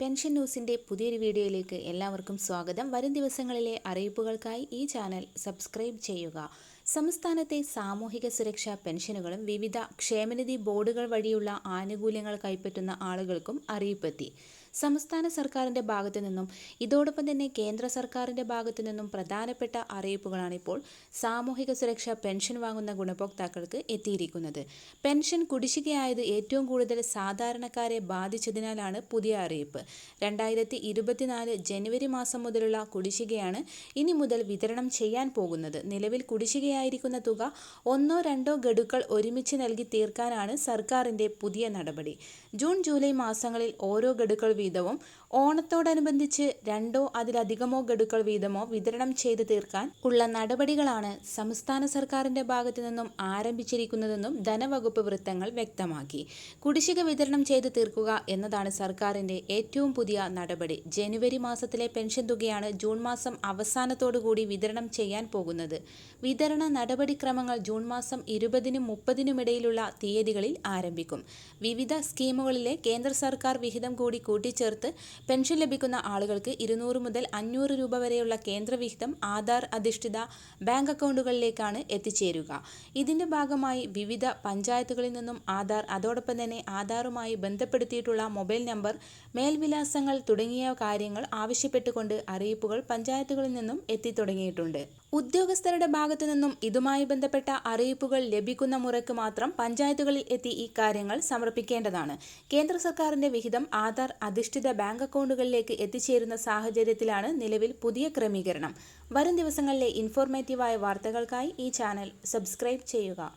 Pension ന്യൂസിന്റെ പുതിയൊരു വീഡിയോയിലേക്ക് എല്ലാവർക്കും സ്വാഗതം. വരും ദിവസങ്ങളിലെ അറിയിപ്പുകൾക്കായി ഈ ചാനൽ സബ്സ്ക്രൈബ് ചെയ്യുക. സംസ്ഥാനത്തെ സാമൂഹിക സുരക്ഷാ പെൻഷനുകളും വിവിധ ക്ഷേമനിധി ബോർഡുകൾ വഴിയുള്ള ആനുകൂല്യങ്ങൾ കൈപ്പറ്റുന്ന ആളുകൾക്കും അറിയിപ്പെത്തി. സംസ്ഥാന സർക്കാരിന്റെ ഭാഗത്തു നിന്നും ഇതോടൊപ്പം തന്നെ കേന്ദ്ര സർക്കാരിന്റെ ഭാഗത്തു നിന്നും പ്രധാനപ്പെട്ട അറിയിപ്പുകളാണിപ്പോൾ സാമൂഹിക സുരക്ഷാ പെൻഷൻ വാങ്ങുന്ന ഗുണഭോക്താക്കൾക്ക് എത്തിയിരിക്കുന്നത്. പെൻഷൻ കുടിശ്ശികയായത് ഏറ്റവും കൂടുതൽ സാധാരണക്കാരെ ബാധിച്ചതിനാലാണ് പുതിയ അറിയിപ്പ്. രണ്ടായിരത്തി ഇരുപത്തിനാല് ജനുവരി മാസം മുതലുള്ള കുടിശ്ശികയാണ് ഇനി മുതൽ വിതരണം ചെയ്യാൻ പോകുന്നത്. നിലവിൽ കുടിശ്ശികയായിരിക്കുന്ന തുക? ഒന്നോ രണ്ടോ ഗഡുക്കൾ ഒരുമിച്ച് നൽകി തീർക്കാനാണ് സർക്കാരിന്റെ പുതിയ നടപടി. ജൂൺ ജൂലൈ മാസങ്ങളിൽ ഓരോ ഗഡുക്കൾ വീതവും ഓണത്തോടനുബന്ധിച്ച് രണ്ടോ അതിലധികമോ ഗഡുക്കൾ വീതമോ വിതരണം ചെയ്ത് തീർക്കാൻ ഉള്ള നടപടികളാണ് സംസ്ഥാന സർക്കാരിന്റെ ഭാഗത്തു നിന്നും ആരംഭിച്ചിരിക്കുന്നതെന്നും ധനവകുപ്പ് വൃത്തങ്ങൾ വ്യക്തമാക്കി. കുടിശ്ശിക വിതരണം ചെയ്ത് തീർക്കുക എന്നതാണ് സർക്കാരിന്റെ ഏറ്റവും പുതിയ നടപടി. ജനുവരി മാസത്തിലെ പെൻഷൻ തുകയാണ് ജൂൺ മാസം അവസാനത്തോടുകൂടി വിതരണം ചെയ്യാൻ പോകുന്നത്. വിതരണ നടപടിക്രമങ്ങൾ ജൂൺ മാസം ഇരുപതിനും മുപ്പതിനുമിടയിലുള്ള തീയതികളിൽ ആരംഭിക്കും. വിവിധ സ്കീമുകളിലെ കേന്ദ്ര സർക്കാർ വിഹിതം കൂടി കൂട്ടിച്ചേർത്ത് പെൻഷൻ ലഭിക്കുന്ന ആളുകൾക്ക് ഇരുന്നൂറ് മുതൽ അഞ്ഞൂറ് രൂപ വരെയുള്ള കേന്ദ്ര വിഹിതം ആധാർ അധിഷ്ഠിത ബാങ്ക് അക്കൗണ്ടുകളിലേക്കാണ് എത്തിച്ചേരുക. ഇതിന്റെ ഭാഗമായി വിവിധ പഞ്ചായത്തുകളിൽ നിന്നും ആധാർ അതോടൊപ്പം തന്നെ ആധാറുമായി ബന്ധപ്പെടുത്തിയിട്ടുള്ള മൊബൈൽ നമ്പർ മേൽവിലാസങ്ങൾ തുടങ്ങിയ കാര്യങ്ങൾ ആവശ്യപ്പെട്ടുകൊണ്ട് അറിയിപ്പുകൾ പഞ്ചായത്തുകളിൽ നിന്നും എത്തിത്തുടങ്ങിയിട്ടുണ്ട്. ഉദ്യോഗസ്ഥരുടെ ഭാഗത്തു നിന്നും ഇതുമായി ബന്ധപ്പെട്ട അറിയിപ്പുകൾ ലഭിക്കുന്ന മുറയ്ക്ക് മാത്രം പഞ്ചായത്തുകളിൽ എത്തി ഈ കാര്യങ്ങൾ സമർപ്പിക്കേണ്ടതാണ്. കേന്ദ്ര സർക്കാരിന്റെ വിഹിതം ആധാർ അധിഷ്ഠിത ബാങ്ക് അക്കൗണ്ടുകളിലേക്ക് എത്തിച്ചേരുന്ന സാഹചര്യത്തിലാണ് നിലവിൽ പുതിയ ക്രമീകരണം. വരും ദിവസങ്ങളിലെ ഇൻഫോർമേറ്റീവായ വാർത്തകൾക്കായി ഈ ചാനൽ സബ്സ്ക്രൈബ് ചെയ്യുക.